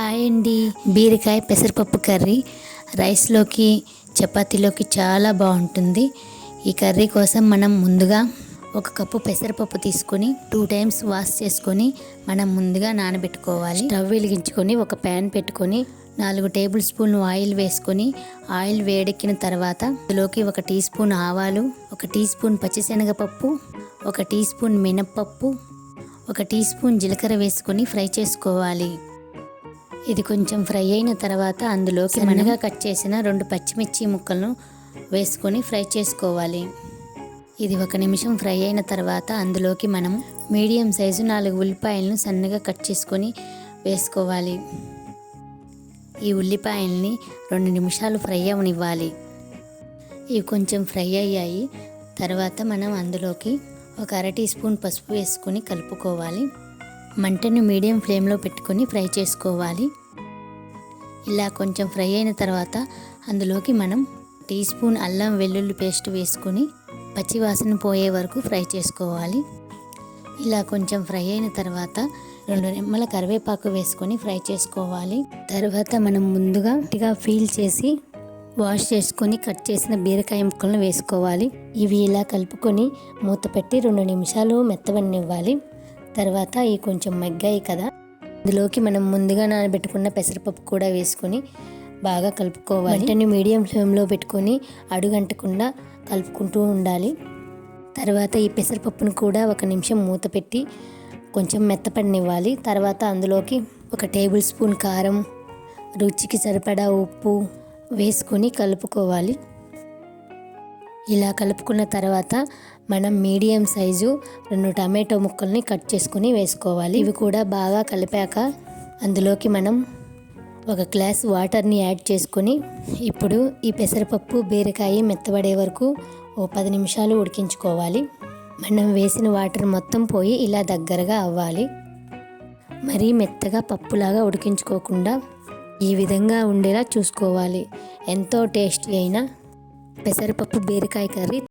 Hi అండి. బీరకాయ పెసరపప్పు కర్రీ. రైస్లోకి చపాతీలోకి చాలా బాగుంటుంది. ఈ కర్రీ కోసం మనం ముందుగా ఒక కప్పు పెసరపప్పు తీసుకొని టూ టైమ్స్ వాష్ చేసుకొని మనం ముందుగా నానబెట్టుకోవాలి. స్టవ్ వెలిగించుకొని ఒక ప్యాన్ పెట్టుకొని నాలుగు టేబుల్ స్పూన్ ఆయిల్ వేసుకొని ఆయిల్ వేడెక్కిన తర్వాత అందులోకి ఒక టీ స్పూన్ ఆవాలు ఒక టీ స్పూన్ పచ్చిశనగపప్పు ఒక టీ స్పూన్ మినప్పప్పు ఒక టీ స్పూన్ జీలకర్ర వేసుకొని ఫ్రై చేసుకోవాలి. ఇది కొంచెం ఫ్రై అయిన తర్వాత అందులోకి మనగా కట్ చేసిన రెండు పచ్చిమిర్చి ముక్కలను వేసుకొని ఫ్రై చేసుకోవాలి. ఇది ఒక నిమిషం ఫ్రై అయిన తర్వాత అందులోకి మనం మీడియం సైజు నాలుగు ఉల్లిపాయలను సన్నగా కట్ చేసుకొని వేసుకోవాలి. ఈ ఉల్లిపాయల్ని రెండు నిమిషాలు ఫ్రై అవనివ్వాలి. ఇవి కొంచెం ఫ్రై అయ్యాయి. తర్వాత మనం అందులోకి ఒక అర టీ స్పూన్ పసుపు వేసుకొని కలుపుకోవాలి. మంటను మీడియం ఫ్లేమ్లో పెట్టుకొని ఫ్రై చేసుకోవాలి. ఇలా కొంచెం ఫ్రై అయిన తర్వాత అందులోకి మనం టీ స్పూన్ అల్లం వెల్లుల్లి పేస్ట్ వేసుకొని పచ్చివాసన పోయే వరకు ఫ్రై చేసుకోవాలి. ఇలా కొంచెం ఫ్రై అయిన తర్వాత రెండు నిమ్మల కరివేపాకు వేసుకొని ఫ్రై చేసుకోవాలి. తర్వాత మనం ముందుగా గట్టిగా ఫీల్ చేసి వాష్ చేసుకొని కట్ చేసిన బీరకాయ ముక్కలను వేసుకోవాలి. ఇవి ఇలా కలుపుకొని మూత పెట్టి రెండు నిమిషాలు మెత్తవనివ్వాలి. తర్వాత ఈ కొంచెం మగ్గాయి కదా. ఇందులోకి మనం ముందుగా నానబెట్టుకున్న పెసరపప్పు కూడా వేసుకొని బాగా కలుపుకోవాలి. వెంటనే మీడియం ఫ్లేమ్లో పెట్టుకొని అడుగంటకుండా కలుపుకుంటూ ఉండాలి. తర్వాత ఈ పెసరపప్పును కూడా ఒక నిమిషం మూత పెట్టి కొంచెం మెత్తపడినివ్వాలి. తర్వాత అందులోకి ఒక టేబుల్ స్పూన్ కారం రుచికి సరిపడా ఉప్పు వేసుకొని కలుపుకోవాలి. ఇలా కలుపుకున్న తర్వాత మనం మీడియం సైజు రెండు టమాటో ముక్కల్ని కట్ చేసుకొని వేసుకోవాలి. ఇవి కూడా బాగా కలిపాక అందులోకి మనం ఒక గ్లాస్ వాటర్ని యాడ్ చేసుకొని ఇప్పుడు ఈ పెసరపప్పు బీరకాయ మెత్తబడే వరకు ఓ పది నిమిషాలు ఉడికించుకోవాలి. మనం వేసిన వాటర్ మొత్తం పోయి ఇలా దగ్గరగా అవ్వాలి. మరీ మెత్తగా పప్పులాగా ఉడికించుకోకుండా ఈ విధంగా ఉండేలా చూసుకోవాలి. ఎంతో టేస్టీ అయినా పెసరపప్పు బీరకాయ కర్రీ